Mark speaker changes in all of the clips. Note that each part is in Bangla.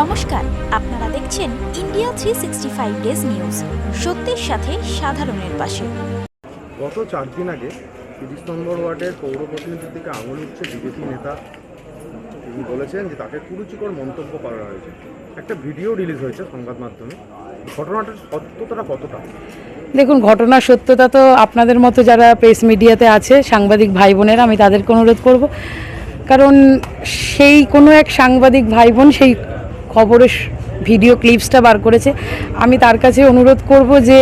Speaker 1: নমস্কার আপনারা দেখছেন India three sixty five days news সত্যের সাথে সাধারণের পাশে।
Speaker 2: গত চার দিন আগে তিরিশ নম্বর ওয়ার্ডের পৌর প্রতিনিধির দিকে আঙুল উঠছে বিজেপি নেতা। তিনি বলেছেন যে তাকে কুরুচিকর মন্তব্য করা হয়েছে। একটা ভিডিও রিলিজ হয়েছে সংবাদ মাধ্যমে। ঘটনাটার সত্যতাটা কতটা?
Speaker 3: দেখুন ঘটনার সত্যতা তো আপনাদের মতো যারা প্রেস মিডিয়াতে আছে সাংবাদিক ভাই বোনেরা আমি তাদেরকে অনুরোধ করব। কারণ সেই কোনো এক সাংবাদিক ভাই বোন সেই খবরের ভিডিও ক্লিপসটা বার করেছে। আমি তার কাছে অনুরোধ করব যে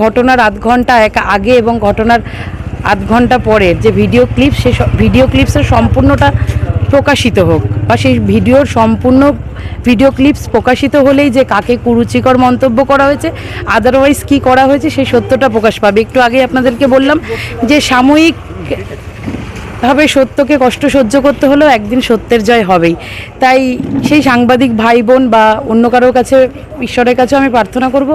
Speaker 3: ঘটনার আধ ঘণ্টা এক আগে এবং ঘটনার আধ ঘণ্টা পরের যে ভিডিও ক্লিপ, সে ভিডিও ক্লিপসের সম্পূর্ণটা প্রকাশিত হোক বা সেই ভিডিওর সম্পূর্ণ ভিডিও ক্লিপস প্রকাশিত হলেই যে কাকে কুরুচিকর মন্তব্য করা হয়েছে আদারওয়াইজ কি করা হয়েছে সেই সত্যটা প্রকাশ পাবে। একটু আগে আপনাদেরকে বললাম যে সাময়িক ভাবে সত্যকে কষ্ট সহ্য করতে হলেও একদিন সত্যের জয় হবেই। তাই সেই সাংবাদিক ভাই বোন বা অন্য কারোর কাছে, ঈশ্বরের কাছে আমি প্রার্থনা করব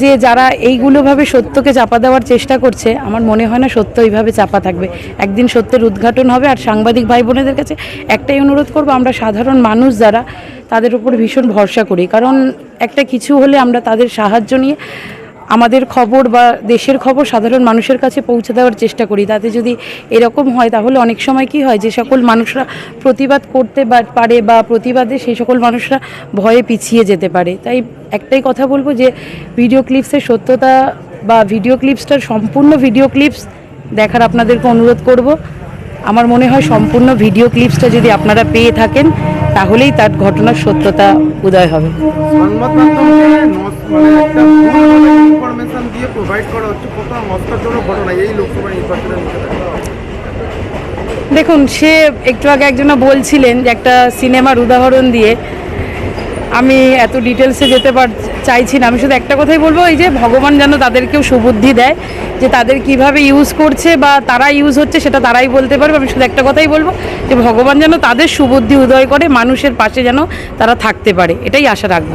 Speaker 3: যে যারা এইগুলোভাবে সত্যকে চাপা দেওয়ার চেষ্টা করছে, আমার মনে হয় না সত্য এইভাবে চাপা থাকবে। একদিন সত্যের উদ্ঘাটন হবে আর সাংবাদিক ভাই বোনেদের কাছে একটাই অনুরোধ করব, আমরা সাধারণ মানুষ যারা, তাদের উপর ভীষণ ভরসা করি। কারণ একটা কিছু হলে আমরা তাদের সাহায্য নিয়ে আমাদের খবর বা দেশের খবর সাধারণ মানুষের কাছে পৌঁছে দেওয়ার চেষ্টা করি। তাতে যদি এরকম হয়, তাহলে অনেক সময় কি হয়, যে সকল মানুষরা প্রতিবাদ করতে পারে বা প্রতিবাদে সেই সকল মানুষরা ভয়ে পিছিয়ে যেতে পারে। তাই একটাই কথা বলব যে ভিডিও ক্লিপসের সত্যতা বা ভিডিও ক্লিপসটার সম্পূর্ণ ভিডিও ক্লিপস দেখার আপনাদেরকে অনুরোধ করব। আমার মনে হয় সম্পূর্ণ ভিডিও ক্লিপসটা যদি আপনারা পেয়ে থাকেন, তাহলেই তার ঘটনার সত্যতা উদয় হবে।
Speaker 2: সংবাদ মাধ্যমে নস- মানে একটা ইনফরমেশন দিয়ে প্রোভাইড করা হচ্ছে ঘটনা, এই লোকসভা নির্বাচনের
Speaker 3: দেখুন, সে একটু আগে একজনা বলছিলেন যে একটা সিনেমার উদাহরণ দিয়ে আমি এত ডিটেলসে যেতে পার, চাইছি না। আমি শুধু একটা কথাই বলব, এই যে ভগবান যেন তাদেরকেও সুবুদ্ধি দেয়, যে তাদের কীভাবে ইউজ করছে বা তারা ইউজ হচ্ছে সেটা তারাই বলতে পারবে। আমি শুধু একটা কথাই বলব, যে ভগবান যেন তাদের সুবুদ্ধি উদয় করে, মানুষের পাশে যেন তারা থাকতে পারে। এটাই আশা রাখব।